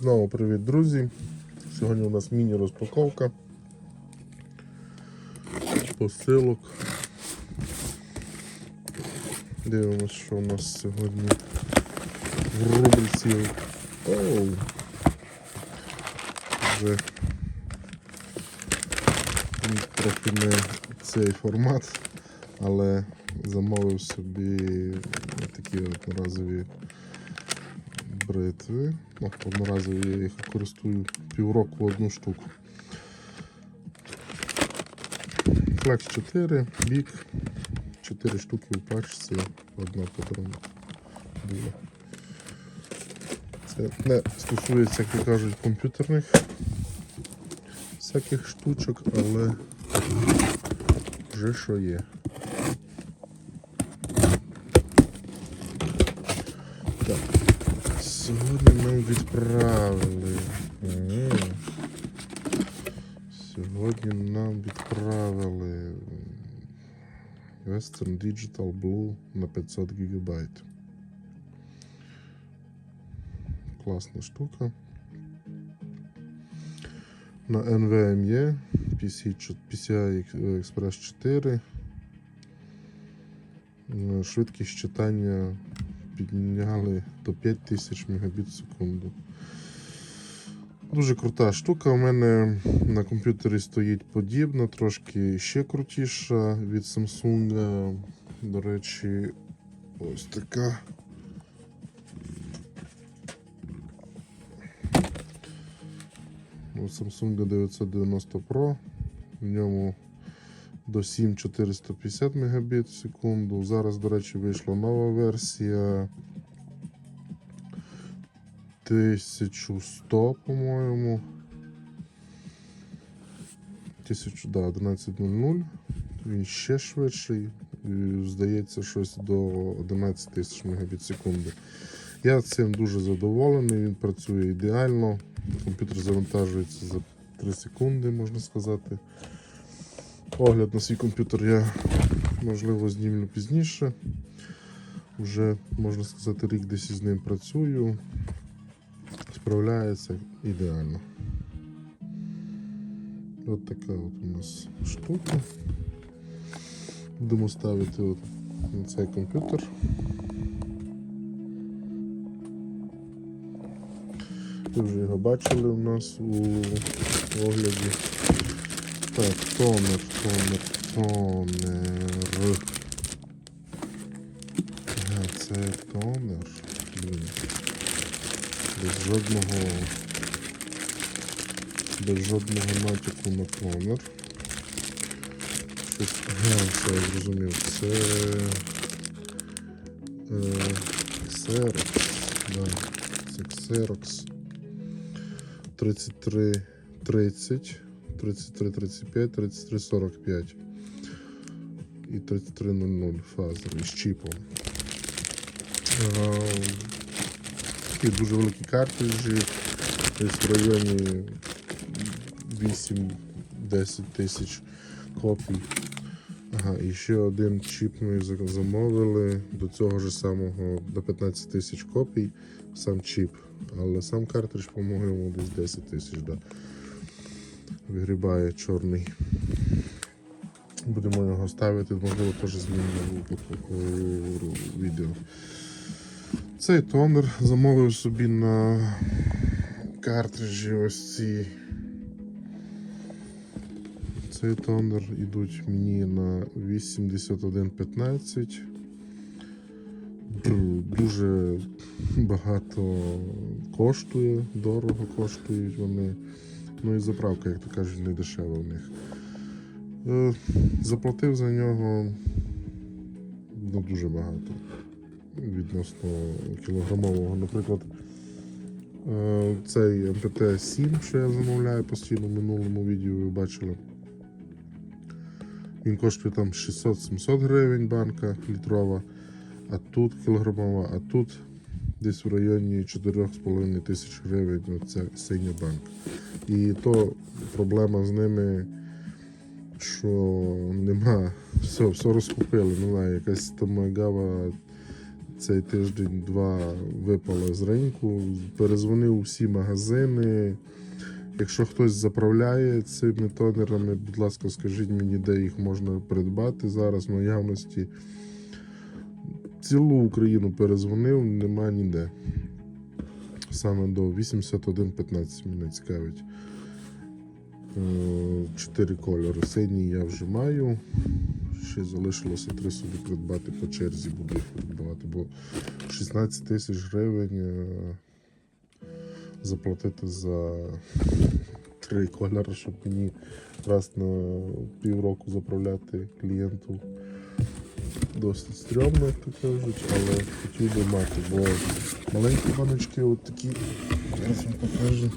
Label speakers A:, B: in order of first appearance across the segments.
A: Знову привіт, друзі. Сьогодні у нас міні-розпаковка посилок. Дивимось, що у нас сьогодні в рубриці. Оу. Вже трохи не цей формат, але замовив собі такі одноразові бритви. Ну, одноразові я їх користую півроку одну штуку. Flex 4, бік, 4 штуки в пачці, одна патрона була. Це не стосується, як то кажуть, комп'ютерних всяких штучок, але вже що є. Так. Сьогодні нам відправили. М. Сьогодні нам відправили Western Digital Blue на 500 ГБ. Класна штука. На NVMe PC, PCI Express 4. Е, Швидкість читання підняли до 5000 Мбіт в секунду. Дуже крута штука. У мене на комп'ютері стоїть подібна, трошки ще крутіша від Samsung. До речі, ось така. Samsung 990 Pro. В ньому до 7450 Мбіт в секунду. Зараз, до речі, вийшла нова версія 1100, по-моєму. 1000, да, 11.00. Він ще швидший. Здається, щось до 11 тисяч Мбіт в секунду. Я цим дуже задоволений, він працює ідеально. Комп'ютер завантажується за 3 секунди, можна сказати. Огляд на свій комп'ютер я можливо знімлю пізніше. Вже, можна сказати, рік десь із ним працюю. Справляється ідеально. От така от у нас штука. Будемо ставити от на цей комп'ютер. Ви вже його бачили у нас у огляді. Так, тонер, тонер, тонер. Це тонер. Блін. Без жодного. Без жодного натяку на тонер. Щось. Ага, це я зрозумів. Це. Е, Xerox. Да. Це Xerox. 33 30. 33, 35, 33, 45 і 3300 фазер із чіпом. Такі дуже великі картриджі, десь в районі 8-10 тисяч копій. Ага, і ще один чіп ми замовили до цього ж самого до 15 тисяч копій, сам чіп. Але сам картридж, по-моєму, десь 10 тисяч. Да вигрібає чорний. Будемо його ставити, можливо, теж знімемо у відео. Цей тонер замовив собі на картриджі ось ці. Цей тонер йдуть мені на 8115. Дуже багато коштує, дорого коштують вони. Ну і заправка, як то кажуть, не дешева в них. Е, Заплатив за нього ну, дуже багато. Відносно кілограмового. Наприклад, е, цей МПТ-7, що я замовляю постійно в минулому відео, ви бачили. Він коштує там 600-700 гривень банка літрова, а тут кілограмова, а тут десь в районі 4,5 тисяч гривень оця синя банка. І то проблема з ними, що нема, все, все розкупили, не знаю, якась там гава цей тиждень-два випала з ринку. Перезвонив у всі магазини. Якщо хтось заправляє цими тонерами, будь ласка, скажіть мені, де їх можна придбати зараз в наявності. Цілу Україну перезвонив, нема ніде. Саме до 8115 мене цікавить. Е, Чотири кольори. Синій я вже маю. Ще залишилося три собі придбати по черзі, буду їх придбавати, бо 16 тисяч гривень е, заплатити за три кольори, щоб мені раз на півроку заправляти клієнту. Досить стрьомно, як то кажуть, але хотів би мати, бо маленькі баночки от такі, зараз вам покажу.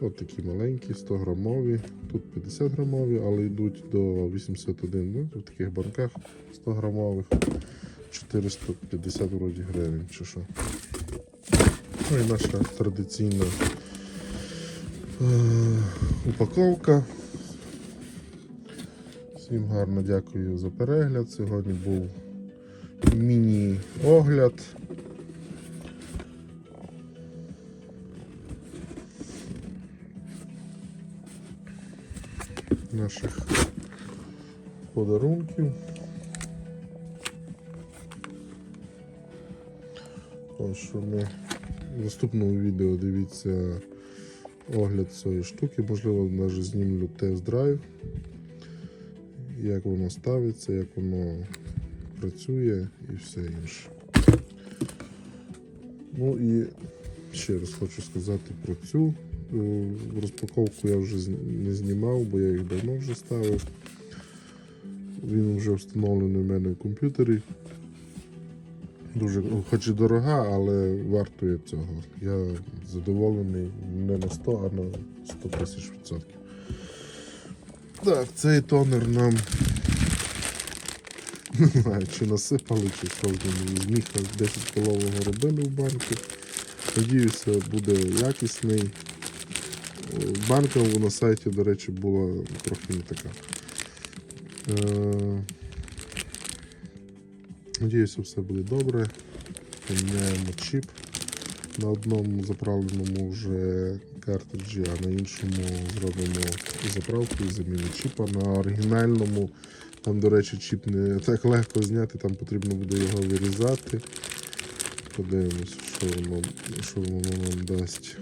A: От такі маленькі, 100 грамові, тут 50 грамові, але йдуть до 81, ну, в таких банках 100 грамових, 450 вроді гривень чи що. Ну і наша традиційна е, упаковка. Всім гарно дякую за перегляд. Сьогодні був міні-огляд. Наших подарунків. Ось що ми в наступному відео дивіться огляд цієї штуки, можливо, навіть знімлю тест-драйв, як воно ставиться, як воно працює і все інше. Ну і ще раз хочу сказати про цю е, розпаковку я вже не знімав, бо я їх давно вже ставив. Він вже встановлений в мене в комп'ютері. Дуже, хоч і дорога, але вартує цього. Я задоволений не на 100, а на 100 тисяч відсотків. Так, цей тонер нам не знаю, чи насипали, чи що з ним. Міха 10 полового робили в банку. Надіюся, буде якісний. Банка на сайті, до речі, була трохи не така. Е, Надіюся, все буде добре. Поміняємо чіп. На одному заправленому вже картриджі, а на іншому зробимо заправку і заміну чіпа. На оригінальному, там, до речі, чіп не так легко зняти, там потрібно буде його вирізати. Подивимось, що воно, що воно нам дасть.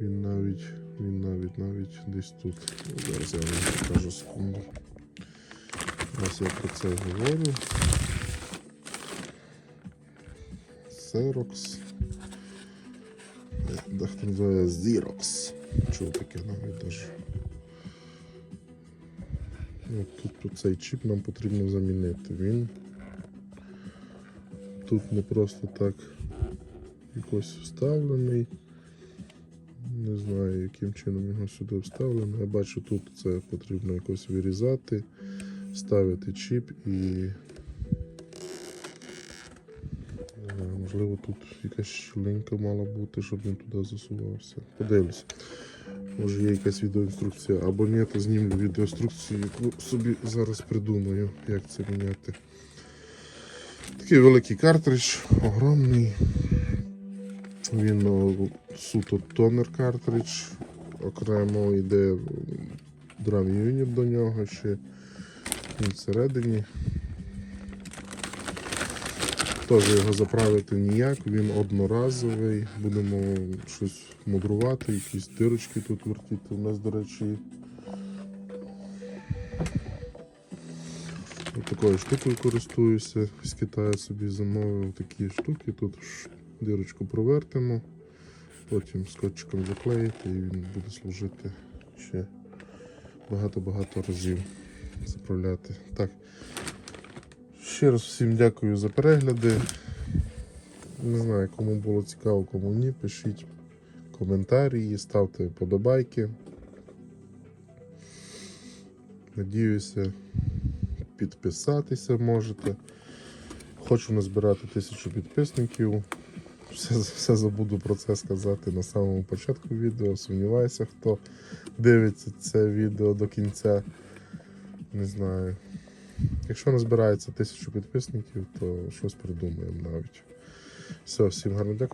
A: Він навіть, він навіть навіть десь тут. Зараз я вам покажу секунду. Раз я про це говорю. Xerox. Е, Дехто називає Xerox. Чого таке навіть даже. От тут, тут цей чіп нам потрібно замінити. Він тут не просто так якось вставлений. Не знаю, яким чином його сюди вставлено. Я бачу, тут це потрібно якось вирізати, ставити чіп і. не знаю, Можливо, тут якась щілинка мала бути, щоб він туди засувався. Подивлюся. Може є якась відеоінструкція, або ні, то знімлю відеоінструкцію, яку собі зараз придумаю, як це міняти. Такий великий картридж, огромний. Він суто тонер картридж, окремо йде драм юніт до нього ще всередині. Теж його заправити ніяк, він одноразовий. Будемо щось мудрувати, якісь дирочки тут вертіти. У нас, до речі, такою штукою користуюся. З Китаю собі замовив такі штуки. Тут дирочку провертимо, потім скотчиком заклеїти і він буде служити ще багато-багато разів заправляти. Так. Ще раз всім дякую за перегляди. Не знаю, кому було цікаво, кому ні. Пишіть коментарі, ставте вподобайки. Надіюся, підписатися можете. Хочу назбирати тисячу підписників. Все, все забуду про це сказати на самому початку відео. Сумніваюся, хто дивиться це відео до кінця. Не знаю. Якщо назбирається тисячу підписників, то щось придумаємо навіть. Все, всім гарно дякую.